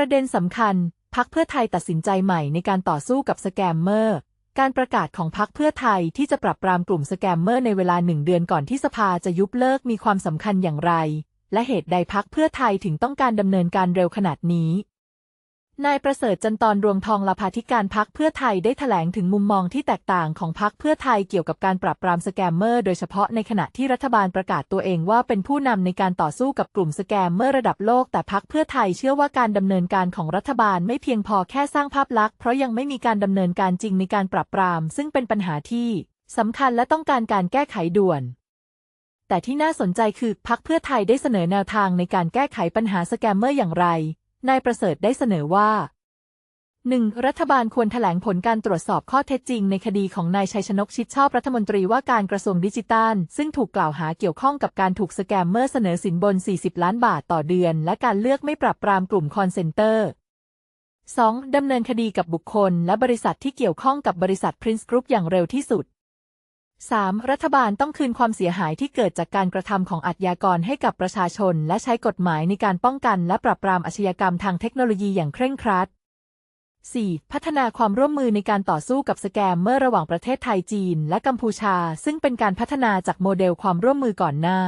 ประเด็นสำคัญพักเพื่อไทยตัดสินใจใหม่ในการต่อสู้กับสแกมเมอร์ การประกาศของพักเพื่อไทยที่จะปรับปรามกลุ่มสแกมเมอร์ในเวลาหนึ่งเดือนก่อนที่สภาจะยุบเลิกมีความสำคัญอย่างไร และเหตุใดพักเพื่อไทยถึงต้องการดำเนินการเร็วขนาดนี้ นายประเสริฐจันทร์รวงทองลาภาธิการพักเพื่อไทยได้แถลงถึงมุมมองที่แตกต่างของพักเพื่อไทยเกี่ยวกับการปราบปรามสแกมเมอร์ โดยเฉพาะในขณะที่รัฐบาลประกาศตัวเองว่าเป็นผู้นำในการต่อสู้กับกลุ่มสแกมเมอร์ระดับโลก แต่พักเพื่อไทยเชื่อว่าการดำเนินการของรัฐบาลไม่เพียงพอแค่สร้างภาพลักษณ์เพราะยังไม่มีการดำเนินการจริงในการปราบปราม ซึ่งเป็นปัญหาที่สำคัญและต้องการการแก้ไขด่วนแต่ที่น่าสนใจคือพักเพื่อไทยได้เสนอแนวทางในการแก้ไขปัญหาสแกมเมอร์อย่างไร นายประเสริฐได้เสนอว่า 1. รัฐบาลควรแถลงผลการตรวจสอบข้อเท็จจริงในคดีของนายชัยชนกชิดชอบรัฐมนตรีว่าการกระทรวงดิจิทัล ซึ่งถูกกล่าวหาเกี่ยวข้องกับการถูกสแกมเมอร์เสนอสินบน 40 ล้านบาทต่อเดือน และการเลือกไม่ปรับปรามกลุ่มคอนเซนเตอร์ 2. ดำเนินคดีกับบุคคล และบริษัทที่เกี่ยวข้องกับบริษัท Prince Group อย่างเร็วที่สุด 3. รัฐบาลต้องคืนความเสียหายที่เกิดจากการกระทำของอาชญากรให้กับประชาชน และใช้กฎหมายในการป้องกันและปราบปรามอาชญากรรมทางเทคโนโลยีอย่างเคร่งครัด 4. พัฒนาความร่วมมือในการต่อสู้กับสแกมเมอร์ระหว่างประเทศไทยจีน และกัมพูชา ซึ่งเป็นการพัฒนาจากโมเดลความร่วมมือก่อนหน้า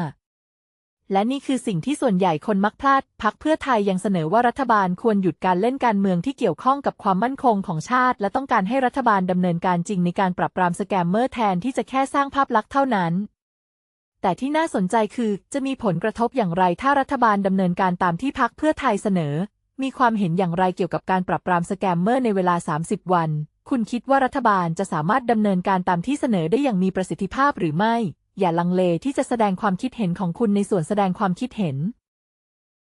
และนี่คือสิ่งที่ส่วนใหญ่คนมักพลาด พักเพื่อไทยยังเสนอว่ารัฐบาลควรหยุดการเล่นการเมืองที่เกี่ยวข้องกับความมั่นคงของชาติ และต้องการให้รัฐบาลดำเนินการจริงในการปราบปรามสแกมเมอร์แทนที่จะแค่สร้างภาพลักษณ์เท่านั้น แต่ที่น่าสนใจคือจะมีผลกระทบอย่างไรถ้ารัฐบาลดำเนินการตามที่พักเพื่อไทยเสนอ มีความเห็นอย่างไรเกี่ยวกับการปราบปรามสแกมเมอร์ในเวลา 30 วัน คุณคิดว่ารัฐบาลจะสามารถดำเนินการตามที่เสนอได้อย่างมีประสิทธิภาพหรือไม่ อย่าลังเลที่จะแสดงความคิดเห็นของคุณในส่วนแสดงความคิดเห็น